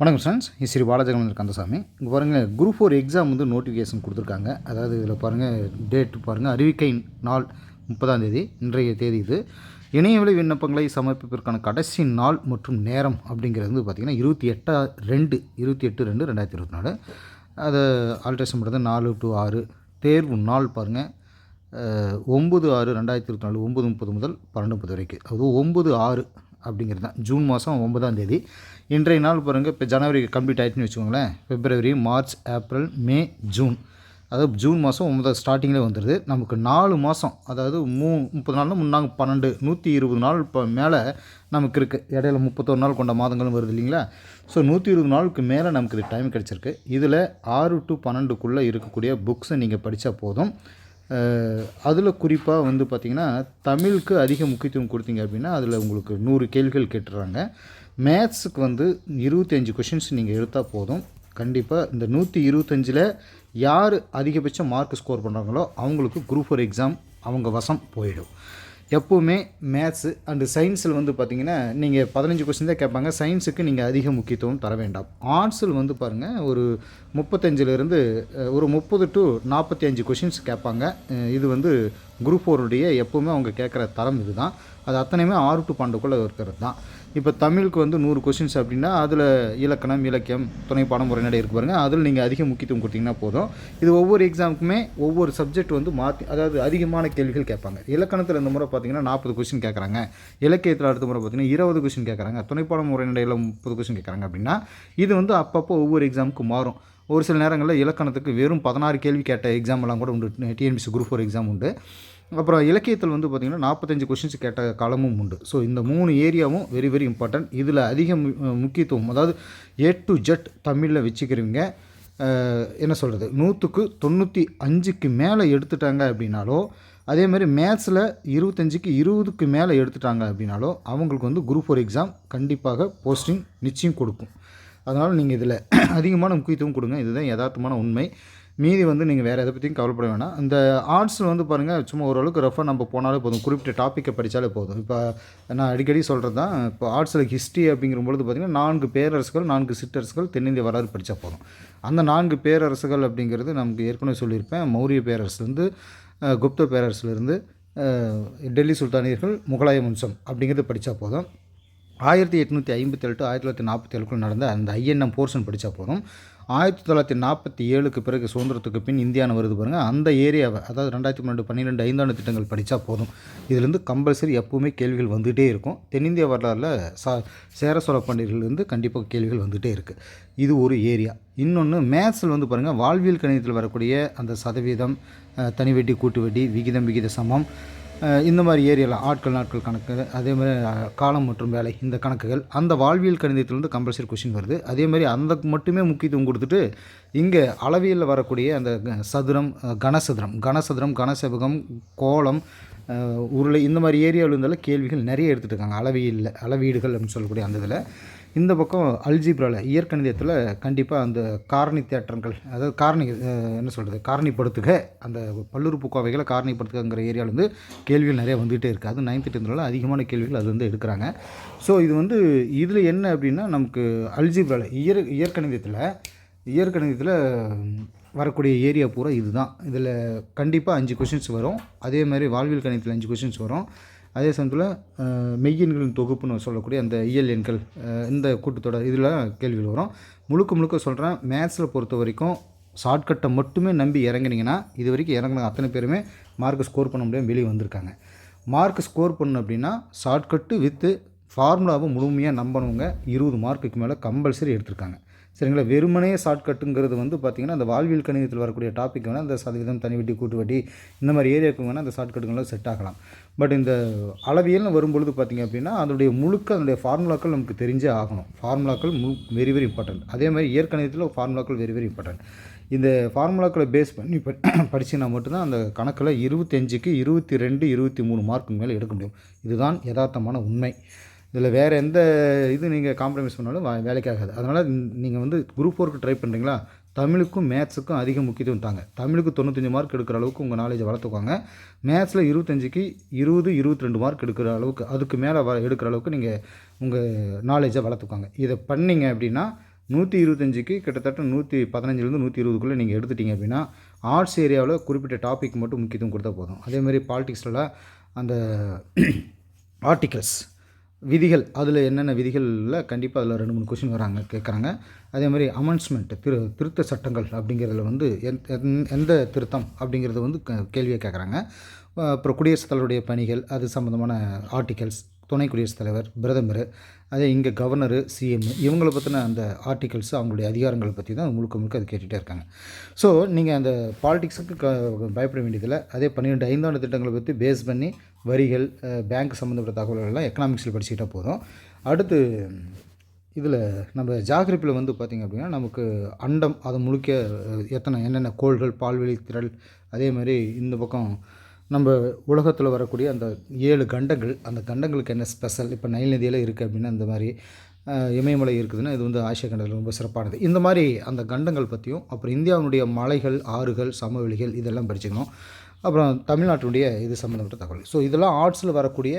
வணக்கம் ஃப்ரெண்ட்ஸ் ஸ்ரீ பாலாஜகமன் கந்தசாமி. இங்கே பாருங்கள் குரூப் ஃபோர் எக்ஸாம் வந்து நோட்டிஃபிகேஷன் கொடுத்துருக்காங்க. அதாவது இதில் பாருங்கள் டேட் பாருங்கள் அறிவிக்கை நாள் முப்பதாம் தேதி இன்றைய தேதி இது. இணையவழி விண்ணப்பங்களை சமர்ப்பிப்பதற்கான கடைசி நாள் மற்றும் நேரம் அப்படிங்கிறது வந்து பார்த்திங்கன்னா இருபத்தி எட்டா ரெண்டு இருபத்தி எட்டு ரெண்டு ரெண்டாயிரத்தி இருபத்தி நாலு. அதை ஆல்ட்ரேஷன் பண்ணுறது நாலு டு ஆறு. தேர்வு நாள் பாருங்கள் ஒம்பது ஆறு ரெண்டாயிரத்தி இருபத்தி நாலு ஒம்பது முப்பது முதல் பன்னெண்டு முப்பது வரைக்கும். அது ஒம்பது ஆறு அப்படிங்கிறது தான். ஜூன் மாதம் ஒன்பதாம் தேதி. இன்றைய நாள் பாருங்கள் இப்போ ஜனவரி கம்ப்ளீட் ஆகிடுச்சுன்னு வச்சுக்கோங்களேன். பிப்ரவரி மார்ச் ஏப்ரல் மே ஜூன் அதாவது ஜூன் மாதம் ஒன்பதாம் ஸ்டார்டிங்கில் வந்துடுது நமக்கு நாலு மாதம் அதாவது மூ முப்பது நாள்னா முன்னாங்க பன்னெண்டு நூற்றி இருபது நாள் இப்போ மேலே நமக்கு இருக்குது இடையில முப்பத்தொரு நாள் கொண்ட மாதங்களும் வருது இல்லைங்களா? ஸோ நூற்றி இருபது நாளுக்கு மேலே நமக்கு இது டைம் கிடச்சிருக்கு. இதில் ஆறு டு பன்னெண்டுக்குள்ளே இருக்கக்கூடிய புக்ஸை நீங்கள் படித்தா போதும். அதில் குறிப்பாக வந்து பார்த்திங்கன்னா தமிழுக்கு அதிக முக்கியத்துவம் கொடுத்தீங்க அப்படின்னா அதில் உங்களுக்கு நூறு கேள்விகள் கேட்டுடுறாங்க மேத்ஸுக்கு வந்து இருபத்தஞ்சி கொஷின்ஸ் நீங்கள் எடுத்தால் போதும். கண்டிப்பாக இந்த நூற்றி இருபத்தஞ்சில் யார் அதிகபட்ச மார்க் ஸ்கோர் பண்ணுறாங்களோ அவங்களுக்கு குரூப் ஃபோர் எக்ஸாம் அவங்க வசம் போயிடும். எப்போவுமே மேத்ஸு அண்டு சயின்ஸில் வந்து பார்த்தீங்கன்னா நீங்கள் பதினஞ்சு கொஸ்டின் தான் கேட்பாங்க. சயின்ஸுக்கு நீங்கள் அதிக முக்கியத்துவம் தர வேண்டாம். ஆர்ட்ஸில் வந்து பாருங்கள் ஒரு முப்பத்தஞ்சிலேருந்து ஒரு முப்பது டு நாற்பத்தி அஞ்சு கொஷின்ஸ் கேட்பாங்க. இது வந்து குரூப் ஃபோருடைய எப்போவுமே அவங்க கேட்குற தரம் இதுதான். அது அத்தனையுமே ஆறு டு பன்னெண்டுக்குள்ளே இருக்கிறது தான் இப்போ தமிழுக்கு வந்து நூறு கொஷின்ஸ் அப்படின்னா அதில் இலக்கணம் இலக்கியம் துணை பாடம் உரைநடை இருக்கு பாருங்கள் அதில் நீங்கள் அதிக முக்கியத்துவம் கொடுத்தீங்கன்னா போதும். இது ஒவ்வொரு எக்ஸாமுக்குமே ஒவ்வொரு சப்ஜெக்ட் வந்து மாற்றி அதாவது அதிகமான கேள்விகள் கேட்பாங்க. இலக்கணத்தில் இந்த முறை பார்த்தீங்கன்னா நாற்பது கொஷின் கேட்குறாங்க. இலக்கியத்தில் அடுத்த முறை பார்த்தீங்கன்னா இருபது கொஷின் கேட்குறாங்க. துணைப்பாடம் முறைநடையில் முப்பது கொஷின் கேட்குறாங்க அப்படின்னா இது வந்து அப்பப்போ ஒவ்வொரு எக்ஸாமுக்கு மாறும். ஒரு சில நேரங்களில் இலக்கணத்துக்கு வெறும் பதினாறு கேள்வி கேட்ட எக்ஸாம் எல்லாம் கூட உண்டு. டிஎன்பிசி குரூப் ஃபோர் எக்ஸாம் உண்டு. அப்புறம் இலக்கியத்தில் வந்து பார்த்திங்கன்னா நாற்பத்தஞ்சு கொஷின்ஸ் கேட்ட காலமும் உண்டு. ஸோ இந்த மூணு ஏரியாவும் வெரி வெரி இம்பார்ட்டன்ட் இதில் அதிக முக்கியத்துவம் அதாவது ஏ டு ஜெட் தமிழில் வச்சுக்கிறவங்க என்ன சொல்கிறது நூற்றுக்கு தொண்ணூற்றி அஞ்சுக்கு மேலே எடுத்துட்டாங்க அப்படின்னாலோ அதே மாதிரி மேத்ஸில் இருபத்தஞ்சுக்கு இருபதுக்கு மேலே எடுத்துட்டாங்க அப்படின்னாலோ அவங்களுக்கு வந்து குரூப் ஃபோர் எக்ஸாம் கண்டிப்பாக போஸ்டிங் நிச்சயம் கொடுக்கும். அதனால் நீங்கள் இதில் அதிகமான முக்கியத்துவம் கொடுங்க. இதுதான் யதார்த்தமான உண்மை. மீதி வந்து நீங்கள் வேறு எதை பற்றியும் கவலைப்பட வேணாம். இந்த ஆர்ட்ஸில் வந்து பாருங்கள் சும்மா ஓரளவுக்கு ரஃபாக நம்ம போனாலே போதும். குறிப்பிட்ட டாப்பிக்கை படித்தாலே போதும். இப்போ நான் அடிக்கடி சொல்கிறது தான் இப்போ ஆர்ட்ஸில் ஹிஸ்ட்ரி அப்படிங்கிற பொழுது பார்த்திங்கன்னா நான்கு பேரரசுகள் நான்கு சிற்றரசுகள் தென்னிந்திய வரலாறு படித்தா போதும். அந்த நான்கு பேரரசுகள் அப்படிங்கிறது நமக்கு ஏற்கனவே சொல்லியிருப்பேன். மௌரிய பேரரசுலேருந்து குப்த பேரரசுலேருந்து டெல்லி சுல்தானியர்கள் முகலாய வம்சம் அப்படிங்கிறது படித்தா போதும். ஆயிரத்தி எட்நூற்றி ஐம்பத்தெட்டு ஆயிரத்தி தொள்ளாயிரத்தி நாற்பத்தி ஏழுக்குள் நடந்த அந்த ஐஎன்எம் போர்ஷன் படித்தா போதும். ஆயிரத்தி தொள்ளாயிரத்தி நாற்பத்தி ஏழுக்கு பிறகு சுதந்திரத்துக்கு பின் இந்தியான்னு வருது பாருங்கள் அந்த ஏரியாவை அதாவது ரெண்டாயிரத்தி பன்னெண்டு பன்னிரெண்டு ஐந்தாண்டு திட்டங்கள் படித்தா போதும். இதுலேருந்து கம்பல்சரி எப்பவுமே கேள்விகள் வந்துகிட்டே இருக்கும். தென்னிந்திய வரலாறில் சா சேர சோழ பண்டிகைலேருந்து கண்டிப்பாக கேள்விகள் வந்துகிட்டே இருக்குது இது ஒரு ஏரியா. இன்னொன்று மேத்ஸில் வந்து பாருங்கள் வாழ்வியல் கணிதத்தில் வரக்கூடிய அந்த சதவீதம் தனி வெட்டி கூட்டு வெட்டி விகிதம் விகித சமம் இந்த மாதிரி ஏரியாவில் ஆட்கள் நாட்கள் கணக்கு அதே மாதிரி காலம் மற்றும் வேலை இந்த கணக்குகள் அந்த வாழ்வியல் கணிதத்திலேருந்து கம்பல்சரி கொஷின் வருது. அதே மாதிரி அந்த மட்டுமே முக்கியத்துவம் கொடுத்துட்டு இங்கே அளவியலில் வரக்கூடிய அந்த க- சதுரம் கனசதுரம் கனசதுரம் கனசெவகம் கோலம் உருளை இந்த மாதிரி ஏரியாவில் இருந்தாலும் கேள்விகள் நிறைய எடுத்துகிட்டு இருக்காங்க. அளவியலில் அளவீடுகள் அப்படின்னு சொல்லக்கூடிய அந்த இதில். இந்த பக்கம் அல்ஜிப்ராவில் இயற்கணிதத்தில் கண்டிப்பாக அந்த காரணி தேற்றங்கள் அதாவது காரணி என்ன சொல்கிறது காரணிப்படுத்துக அந்த பல்லுறுப்புக்கோவைகளை காரணிப்படுத்துகங்கிற வந்து கேள்விகள் நிறைய வந்துகிட்டே இருக்குது அது நைன்த்து டென்த்தில் அதிகமான கேள்விகள் அது வந்து எடுக்கிறாங்க. ஸோ இது வந்து இதில் என்ன அப்படின்னா நமக்கு அல்ஜிப்ராவில் இயற் இயற்கணிதத்தில் இயற்கணிதத்தில் வரக்கூடிய ஏரியா பூரா இதுதான். இதில் கண்டிப்பாக அஞ்சு கொஷின்ஸ் வரும். அதே மாதிரி வாழ்வியல் கணிதத்தில் அஞ்சு கொஷின்ஸ் வரும். அதே சமயத்தில் அஹ், மெய்யெண்களின் தொகுப்புன்னு சொல்லக்கூடிய அந்த இயல் எண்கள் இந்த கூட்டத்தொடர் இதில் கேள்விகள் வரும். முழுக்க முழுக்க சொல்கிறேன் மேத்ஸில் பொறுத்த வரைக்கும் ஷார்ட்கட்டை மட்டுமே நம்பி இறங்குனீங்கன்னா இது வரைக்கும் இறங்கின அத்தனை பேருமே மார்க் ஸ்கோர் பண்ண முடியாமல் வெளியே வந்திருக்காங்க. மார்க் ஸ்கோர் பண்ணணும் அப்படின்னா ஷார்ட்கட்டு வித்து ஃபார்முலாவை முழுமையாக நம்பினவங்க இருபது மார்க்குக்கு மேலே கம்பல்சரி எடுத்திருக்காங்க. சரிங்களா? வெறுமனே ஷார்ட்கட்டுங்கிறது வந்து பார்த்திங்கன்னா அந்த வாழ்வியல் கணிதத்தில் வரக்கூடிய டாபிக் வேணால் அந்த சதவீதம் தனி வட்டி கூட்டு வட்டி இந்த மாதிரி ஏரியாவுக்கு வேணால் அந்த ஷார்ட்கட்டுங்களாம் செட் ஆகலாம். பட் இந்த அளவியல்னு வரும்பொழுது பார்த்திங்க அப்படின்னா அதனுடைய முழுக்க அதனுடைய ஃபார்முலாக்கள் நமக்கு தெரிஞ்சே ஆகணும். ஃபார்முலாக்கள் மு வெரி வெரி இம்பார்ட்டன்ட் அதே மாதிரி இயற்கணிதத்தில் ஃபார்முலாக்கள் வெரி வெரி இம்பார்ட்டன்ட் இந்த ஃபார்முலாக்களை பேஸ் பண்ணி ப படிச்சிங்கன்னா மட்டும்தான் அந்த கணக்கில் இருபத்தஞ்சுக்கு இருபத்தி ரெண்டு இருபத்தி மூணு மார்க்கு மேலே எடுக்க முடியும். இதுதான் யதார்த்தமான உண்மை. இதில் வேறு எந்த இது நீங்கள் காம்ப்ரமைஸ் பண்ணாலும் வா- வேலைக்கு ஆகாது அதனால் நீங்கள் வந்து குரூப் ஃபோருக்கு ட்ரை பண்ணுறீங்களா? தமிழுக்கும் மேத்ஸுக்கும் அதிக முக்கியத்துவம் தாங்க. தமிழுக்கு தொண்ணூத்தஞ்சு மார்க் எடுக்கிற அளவுக்கு உங்கள் நாலேஜை வளர்த்துக்கோங்க மேத்ஸில் இருபத்தஞ்சிக்கு இருபது இருபத்தி ரெண்டு மார்க் எடுக்கிற அளவுக்கு அதுக்கு மேலே வ எடுக்கிற அளவுக்கு நீங்கள் உங்கள் நாலேஜை வளர்த்துக்கோங்க இதை பண்ணீங்க அப்படின்னா நூற்றி இருபத்தஞ்சிக்கு கிட்டத்தட்ட நூற்றி பதினஞ்சுலேருந்து நூற்றி இருபதுக்குள்ளே நீங்கள் எடுத்துட்டீங்க அப்படின்னா ஆர்ட்ஸ் ஏரியாவில் குறிப்பிட்ட டாபிக் மட்டும் முக்கியத்துவம் கொடுத்தா போதும். அதே மாதிரி அந்த ஆர்டிகல்ஸ் விதிகள் அதில் என்னென்ன விதிகளில் கண்டிப்பாக அதில் ரெண்டு மூணு கொஷின் வராங்க கேட்குறாங்க அதே மாதிரி அமெண்ட்ஸ்மெண்ட் திரு திருத்த சட்டங்கள் அப்படிங்கிறதுல வந்து எந் எந்- எந்த திருத்தம் அப்படிங்கிறது வந்து க- கேள்வியை கேட்குறாங்க அப்புறம் குடியரசுத் தலைவருடைய பணிகள் அது சம்மந்தமான ஆர்டிகல்ஸ் துணை குடியரசுத் தலைவர் பிரதமர் அதே இங்கே கவர்னரு சிஎம் இவங்களை பற்றின அந்த ஆர்டிகல்ஸ் அவங்களுடைய அதிகாரங்களை பற்றி தான் முழுக்க முழுக்க அது கேட்டுகிட்டே இருக்காங்க. ஸோ நீங்கள் அந்த பாலிடிக்ஸுக்கு க பயப்பட வேண்டியதில்லை. அதே பன்னிரெண்டு ஐந்தாண்டு திட்டங்களை பற்றி பேஸ் பண்ணி வரிகள் பேங்க் சம்மந்தப்பட்ட தகவல்கள் எல்லாம் எக்கனாமிக்ஸில் படிச்சுக்கிட்டா போதும். அடுத்து இதில் நம்ம ஜாகிரபியில் வந்து பார்த்திங்க அப்படின்னா நமக்கு அண்டம் அதை முழுக்க எத்தனை என்னென்ன கோள்கள் பால்வெளி திரள் அதே மாதிரி இந்த பக்கம் நம்ம உலகத்தில் வரக்கூடிய அந்த ஏழு கண்டங்கள் அந்த கண்டங்களுக்கு என்ன ஸ்பெஷல் இப்போ நைல் நதியில் இருக்குது அப்படின்னா இந்த மாதிரி இமயமலை இருக்குதுன்னா இது வந்து ஆசிய கண்டத்தில் ரொம்ப சிறப்பானது. இந்த மாதிரி அந்த கண்டங்கள் பற்றியும் அப்புறம் இந்தியாவினுடைய மலைகள் ஆறுகள் சமவெளிகள் இதெல்லாம் படிச்சுக்கணும். அப்புறம் தமிழ்நாட்டினுடைய இது சம்மந்தப்பட்ட தகவல் ஸோ இதெல்லாம் ஆர்ட்ஸில் வரக்கூடிய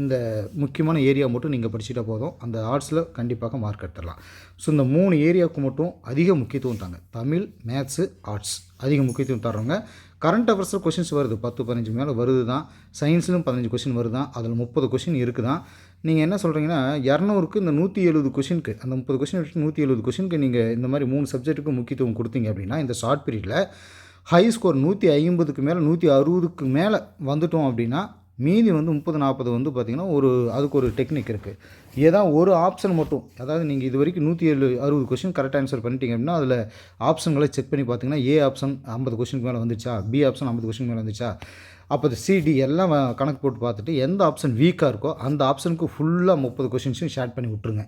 இந்த முக்கியமான ஏரியா மட்டும் நீங்கள் படிச்சுட்டா போதும். அந்த ஆர்ட்ஸில் கண்டிப்பாக மார்க் எடுத்துடலாம். ஸோ இந்த மூணு ஏரியாவுக்கு மட்டும் அதிக முக்கியத்துவம் தாங்க. தமிழ் மேத்ஸு ஆர்ட்ஸ் அதிக முக்கியத்துவம் தர்றவங்க கரண்ட் அஃபேர்ஸில் கொஷின்ஸ் வருது. பத்து பதினஞ்சு மேலே வருது தான் சயின்ஸ்லையும் பதினஞ்சு கொஷின் வருது தான் அதில் முப்பது கொஷின் இருக்குது தான் நீங்கள் என்ன சொல்கிறீங்கன்னா இரநூறுக்கு இந்த நூற்றி எழுபது கொஷினுக்கு அந்த முப்பது கொஷின் நூற்றி எழுபது கொஷினுக்கு நீங்கள் இந்த மாதிரி மூணு சப்ஜெக்ட்டுக்கு முக்கியத்துவம் கொடுத்தீங்க அப்படின்னா இந்த ஷார்ட் பீரியடில் ஹை ஸ்கோர் நூற்றி ஐம்பதுக்கு மேலே நூற்றி அறுபதுக்கு மேலே வந்துட்டோம் அப்படின்னா மீதி வந்து முப்பது நாற்பது வந்து பார்த்திங்கன்னா ஒரு அதுக்கு ஒரு டெக்னிக் இருக்குது ஏதாவது ஒரு ஆப்ஷன் மட்டும் அதாவது நீங்கள் இது வரைக்கும் நூற்றி ஏழு அறுபது கொஷின் கரெக்ட் ஆன்சர் பண்ணிட்டீங்க அப்படின்னா அதில் ஆப்ஷன்களை செக் பண்ணி பார்த்தீங்கன்னா ஏ ஆப்ஷன் ஐம்பது கொஷினுக்கு மேலே வந்துச்சா? பி ஆப்ஷன் ஐம்பது கொஷினுக்கு மேலே வந்துச்சா? அப்போ சிடி எல்லாம் கணக்கு போட்டு பார்த்துட்டு எந்த ஆப்ஷன் வீக்காக இருக்கோ அந்த ஆப்ஷனுக்கு ஃபுல்லாக முப்பது கொஷின்ஸையும் ஷேர் பண்ணி விட்ருங்க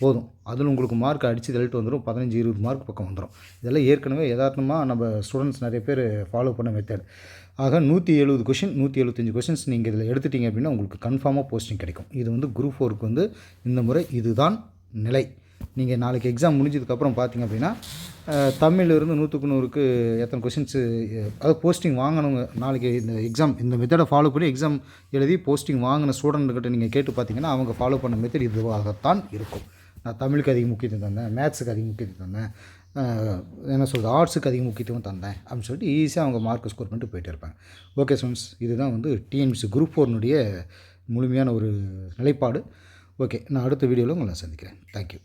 போதும். அதில் உங்களுக்கு மார்க் அடித்து தள்ளிட்டு வந்துடும் பதினஞ்சு இருபது மார்க் பக்கம் வந்துடும் இதெல்லாம் ஏற்கனவே யதார்த்தமாக நம்ம ஸ்டூடெண்ட்ஸ் நிறைய பேர் ஃபாலோ பண்ண மெத்தட் ஆக நூற்றி எழுபது கொஷின் நூற்றி எழுபத்தஞ்சு கொஷின்ஸ் நீங்கள் இதில் எடுத்துட்டீங்க அப்படின்னா உங்களுக்கு கன்ஃபார்மாக போஸ்டிங் கிடைக்கும். இது வந்து குரூப் ஃபோருக்கு வந்து இந்த முறை இதுதான் நிலை. நீங்கள் நாளைக்கு எக்ஸாம் முடிஞ்சதுக்கப்புறம் பார்த்தீங்க அப்படின்னா அஹ், இருந்து நூற்றுக்கு நூறுக்கு எத்தனை கொஷின்ஸு அதாவது போஸ்டிங் வாங்கினவங்க நாளைக்கு இந்த எக்ஸாம் இந்த மெத்தடை ஃபாலோ பண்ணி எக்ஸாம் எழுதி போஸ்டிங் வாங்கின ஸ்டூடெண்ட்டுக்கிட்ட நீங்கள் கேட்டு பார்த்தீங்கன்னா அவங்க ஃபாலோ பண்ண மெத்தட் இதுவாகத்தான் இருக்கும். நான் தமிழுக்கு அதிக முக்கியத்துவம் தந்தேன் மேத்ஸுக்கு அதிக முக்கியத்துவம் தந்தேன் என்ன சொல்கிறது ஆர்ட்ஸுக்கு அதிக முக்கியத்துவம் தந்தேன் அப்படின்னு சொல்லிட்டு ஈஸியாக அவங்க மார்க் ஸ்கோர் பண்ணிட்டு போயிட்டே இருப்பாங்க. ஓகே ஸ்டூடெண்ட்ஸ் இதுதான் வந்து டிஎன்பிசி குரூப் ஃபோர்னுடைய முழுமையான ஒரு நிலைப்பாடு. ஓகே நான் அடுத்த வீடியோவில் உங்களை சந்திக்கிறேன். தேங்க்யூ